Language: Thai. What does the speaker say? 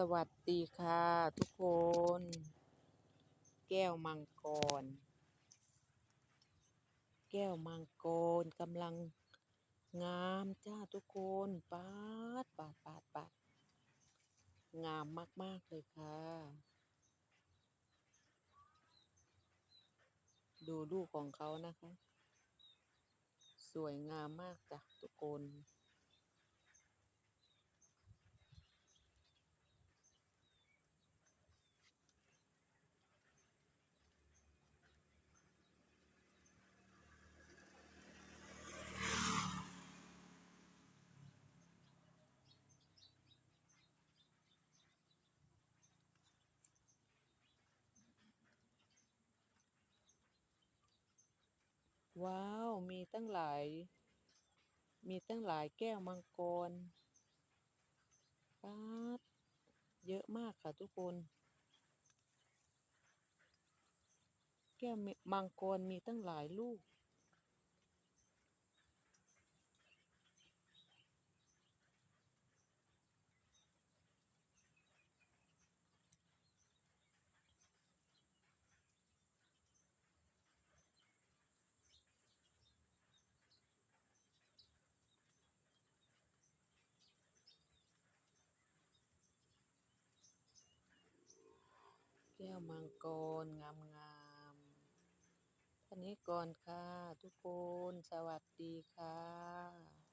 สวัสดีค่ะทุกคน แก้วมังกร แก้วมังกรกำลังงามจ้าทุกคนปาดปาดปาดปาดงามมาก ๆ เลยค่ะ ดูลูกของเขานะคะ สวยงามมากจ้ะทุกคน ว้าว มีตั้งหลาย มีตั้งหลายแก้วมังกรป๊าดเยอะมากค่ะทุกคน แก้วมังกรมีตั้งหลายลูก ก้วมังกรงามงามๆท่านี้ก่อนค่ะ ทุกคน สวัสดีค่ะ